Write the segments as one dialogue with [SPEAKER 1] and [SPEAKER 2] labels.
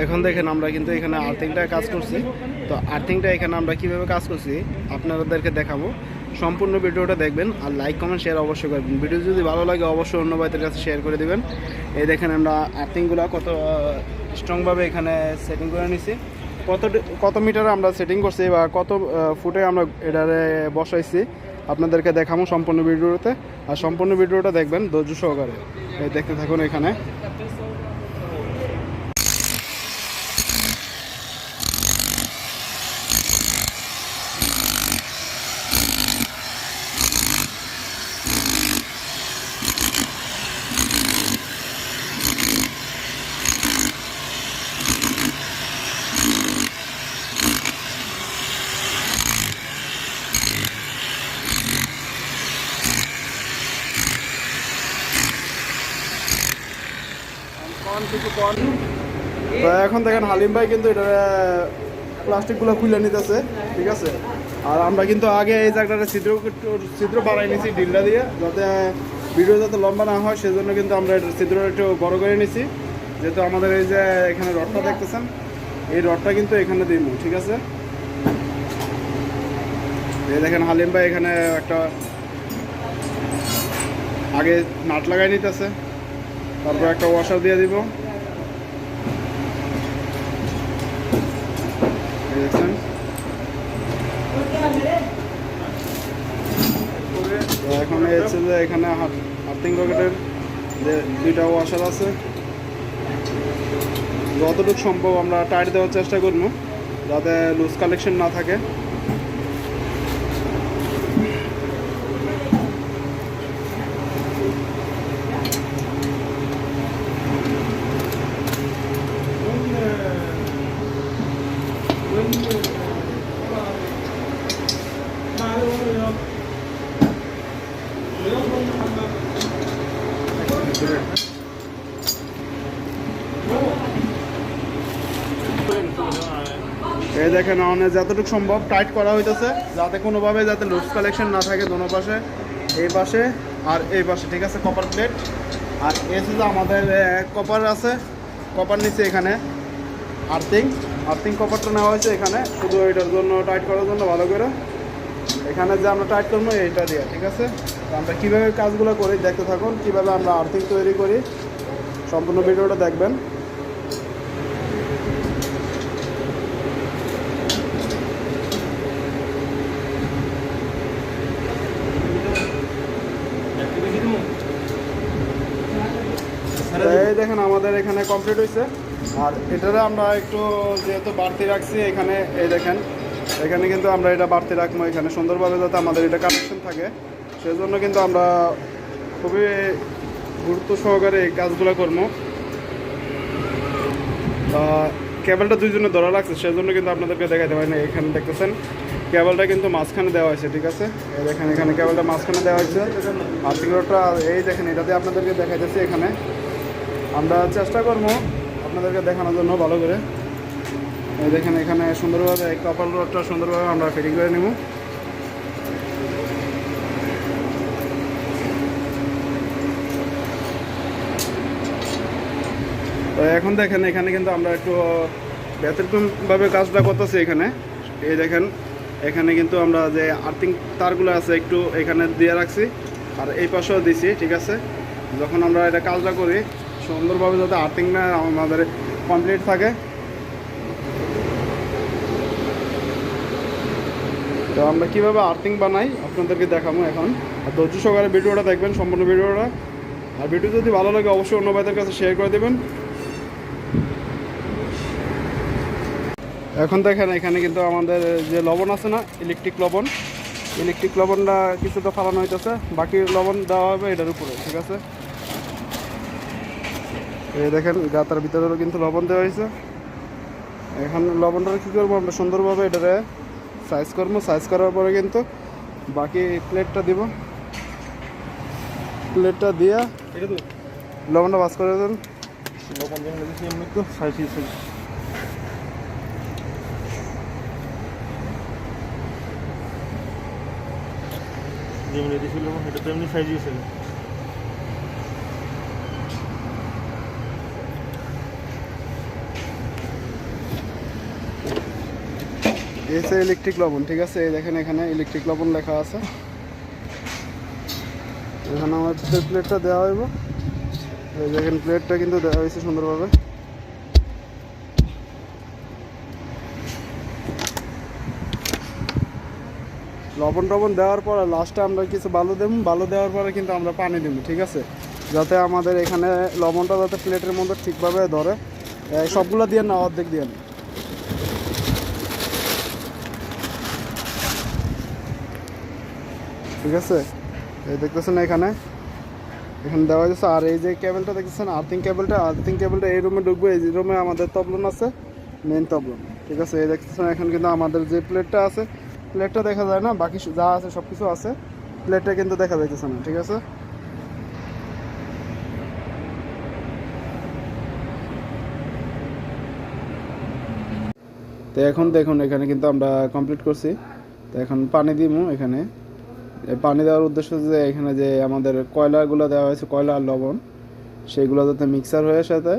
[SPEAKER 1] এখন দেখেন আমরা কিন্তু এখানে আর্থিংটা কাজ করছি। তো আর্থিংটা এখানে আমরা কীভাবে কাজ করছি আপনাদেরকে দেখাবো। সম্পূর্ণ ভিডিওটা দেখবেন আর লাইক কমেন্ট শেয়ার অবশ্যই করবেন। ভিডিও যদি ভালো লাগে অবশ্যই অন্য ভাইদের কাছে শেয়ার করে দেবেন। এই দেখেন আমরা আর্থিংগুলো কত স্ট্রংভাবে এখানে সেটিং করে নিছি। কত কত মিটারে আমরা সেটিং করছি বা কত ফুটে আমরা এটারে বসাইছি আপনাদেরকে দেখাবো সম্পূর্ণ ভিডিওতে। আর সম্পূর্ণ ভিডিওটা দেখবেন ধৈর্য সহকারে। দেখতে থাকুন এখানে। তো এখন দেখেন হালিম ভাই কিন্তু এটা প্লাস্টিকগুলো খুলে নিতেছে, ঠিক আছে? আর আমরা কিন্তু আগে এই জায়গাটা ছিদ্র ছিদ্র বাড়াই নিছি, ডিলটা দিয়ে, যাতে ভিডিও যাতে লম্বা না হয়, সেজন্য কিন্তু আমরা এটা ছিদ্র একটু বড় করে নিছি। যেহেতু আমাদের এই যে এখানে রডটা দেখতেছেন, এই রডটা কিন্তু এখানে দিব ঠিক আছে? এই দেখেন হালিম ভাই এখানে একটা আগে নাট লাগাই নিতেছে। তারপর একটা ওয়াশার দিয়ে দিব। দেখছেন? এখন হচ্ছে যে এখানে হার্টিং রকেটের যে দুইটা ওয়াশার আছে। যতটুকু সম্ভব আমরা টাইট দেওয়ার চেষ্টা করব, যাতে লুজ কালেকশন না থাকে। এই দেখেন অনেক যতটুকু সম্ভব টাইট করা হইতেছে, যাতে কোনোভাবে যাতে লুজ কালেকশন না থাকে দোনো পাশে, এই পাশে আর এই পাশে, ঠিক আছে? কপার প্লেট আর এসে যে আমাদের কপার আছে কপার নিচে এখানে। আর্থিং আর্থিং কপারটা নেওয়া হয়েছে এখানে। শুধু এটার জন্য টাইট করার জন্য ভালো করে। এখানে যে আমরা টাইট করব, এইটা দিয়ে, ঠিক আছে? আমরা কীভাবে কাজগুলো করি, দেখতে থাকুন। কীভাবে আমরা আর্থিং তৈরি করি, সম্পূর্ণ ভিডিওটা দেখবেন। এই দেখেন, আমাদের এখানে কমপ্লিট হয়েছে। আর এটারে আমরা একটু যেহেতু বাড়তি রাখছি, এখানে এই দেখেন, এখানে কিন্তু আমরা এটা বাড়তি রাখব। এখানে সুন্দরভাবে যাতে আমাদের এটা কানেকশন থাকে। সেজন্য কিন্তু আমরা খুবই গুরুত্ব সহকারে এই কাজগুলো করব। কেবলটা দুইজনে ধরা রাখছে সেজন্য কিন্তু আপনাদেরকে দেখাতে পারি না এখানে দেখতেছেন, কেবলটা কিন্তু মাঝখানে দেওয়া হয়েছে, ঠিক আছে? এই দেখেন, এখানে কেবলটা মাঝখানে দেওয়া হয়েছে। আর এই দেখেন এটাতে আপনাদেরকে দেখাইতেছি এখানে। আমরা চেষ্টা করব আপনাদেরকে দেখানোর জন্য ভালো করে। দেখেন এখানে সুন্দরভাবে কপাল রোডটা সুন্দরভাবে আমরা ফিটিং করে নেব। তো এখন দেখেন এখানে কিন্তু আমরা একটু ব্যতিক্রমভাবে কাজটা করতেছি এখানে। এই দেখেন, এখানে কিন্তু আমরা যে আর্থিং তারগুলো আছে একটু এখানে দিয়ে রাখছি। আর এই পাশেও দিছি, ঠিক আছে? যখন আমরা এটা কাজটা করি সুন্দরভাবে যাতে আর্থিং না আমাদের কমপ্লিট থাকে। তো আমরা কীভাবে আর্থিং বানাই আপনাদেরকে দেখাবো এখন। আর ধৈর্য সহকারে ভিডিওটা দেখবেন, সম্পূর্ণ ভিডিওটা। আর ভিডিও যদি ভালো লাগে, অবশ্যই অন্য ভাইদের কাছে শেয়ার করে দেবেন। এখন দেখেন, এখানে কিন্তু আমাদের যে লবণ আছে না ইলেকট্রিক লবণ ইলেকট্রিক লবণটা কিছুটা ফালানো হইতেছে। বাকি লবণ দেওয়া হবে এটার উপরে, ঠিক আছে? এই দেখেন গাতার ভিতরেও কিন্তু লবণ দেওয়া হয়েছে। এখন লবণটা কী করব আমরা সুন্দরভাবে এটারে সাইজ করব। সাইজ করার পরে কিন্তু বাকি প্লেটটা দিব। প্লেটটা দিয়া লবণটা বাস করে দেন।
[SPEAKER 2] যেমন দিয়েছিল এটা তো এমনি সাইজ দিয়েছিল
[SPEAKER 1] এসে ইলেকট্রিক লবণ, ঠিক আছে? এই দেখেন এখানে ইলেকট্রিক লবণ লেখা আছে। এখানে আমার প্লেটটা দেওয়া হইব। এই দেখেন প্লেটটা কিন্তু দেওয়া হয়েছে সুন্দরভাবে। লবণ টবণ দেওয়ার পরে লাস্টে আমরা কিছু বালু দেবো। বালু দেওয়ার পরে কিন্তু আমরা পানি দেবো, ঠিক আছে? যাতে আমাদের এখানে লবণটা যাতে প্লেটের মধ্যে ঠিকভাবে ধরে। সবগুলো দিয়ে না, অর্ধেক দিয়ে না। ঠিক আছে? এই দেখতেছেন এখানে। এখানে দেওয়া হয়েছে, আর এই যে কেবলটা দেখতেছেন, আর্থিং কেবলটা আর্থিং কেবলটা এই রুমে ঢুকবে, এই রুমে আমাদের তবলন আছে মেন তবলন ঠিক আছে? এই দেখতেছেন, এখন কিন্তু আমাদের যে প্লেটটা আছে প্লেটটা দেখা যায় না, বাকি যা আছে সব কিছু আছে প্লেটটা কিন্তু দেখা যাইতেছে না, ঠিক আছে? তো এখন দেখুন, এখানে কিন্তু আমরা কমপ্লিট করছি। তো এখন পানি দিব এখানে। পানি দেওয়ার উদ্দেশ্য যে এখানে যে আমাদের কয়লাগুলো দেওয়া হয়েছে, কয়লা আর লবণ, সেগুলো যাতে মিক্সার হয়ে সাথে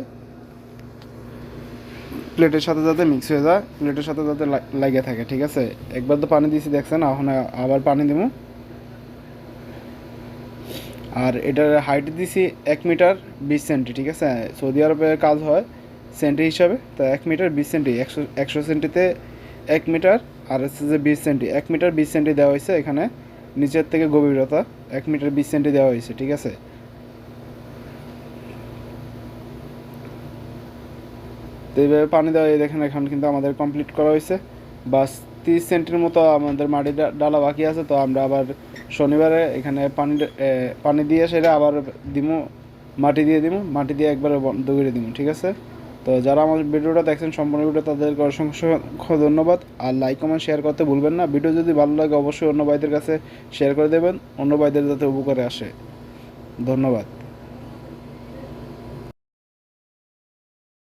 [SPEAKER 1] প্লেটের সাথে যাতে মিক্স হয়ে যায় প্লেটের সাথে যাতে লাগে থাকে, ঠিক আছে? একবার তো পানি দিয়েছি, দেখছেন? এখন আবার পানি দিব। আর এটার হাইট দিছি এক মিটার বিশ সেন্টি ঠিক আছে? সৌদি আরবে কাজ হয় সেন্টি হিসাবে, তো এক মিটার বিশ সেন্টি একশো একশো সেন্টিতে এক মিটার আর হচ্ছে যে বিশ সেন্টি এক মিটার বিশ সেন্টি দেওয়া হয়েছে এখানে। নিচের থেকে গভীরতা এক মিটার বিশ সেন্টি দেওয়া হয়েছে, ঠিক আছে? তো এইভাবে পানি দেওয়া দেখেন এখন কিন্তু আমাদের কমপ্লিট করা হয়েছে। বাস তিরিশ সেন্টির মতো আমাদের মাটি ডালা বাকি আছে, তো আমরা আবার শনিবারে এখানে পানি পানি দিয়ে সেটা আবার দিমু, মাটি দিয়ে দিমু, মাটি দিয়ে একবারে করে দিমু, ঠিক আছে? তো যারা আমাদের ভিডিওটা দেখছেন, সম্পূর্ণ ভিডিও তাদেরকে অসংখ্য ধন্যবাদ। আর লাইক কমেন্ট শেয়ার করতে ভুলবেন না। ভিডিও যদি ভালো লাগে, অবশ্যই অন্য ভাইদের কাছে শেয়ার করে দেবেন। অন্য ভাইদের যাতে উপকারে আসে। ধন্যবাদ।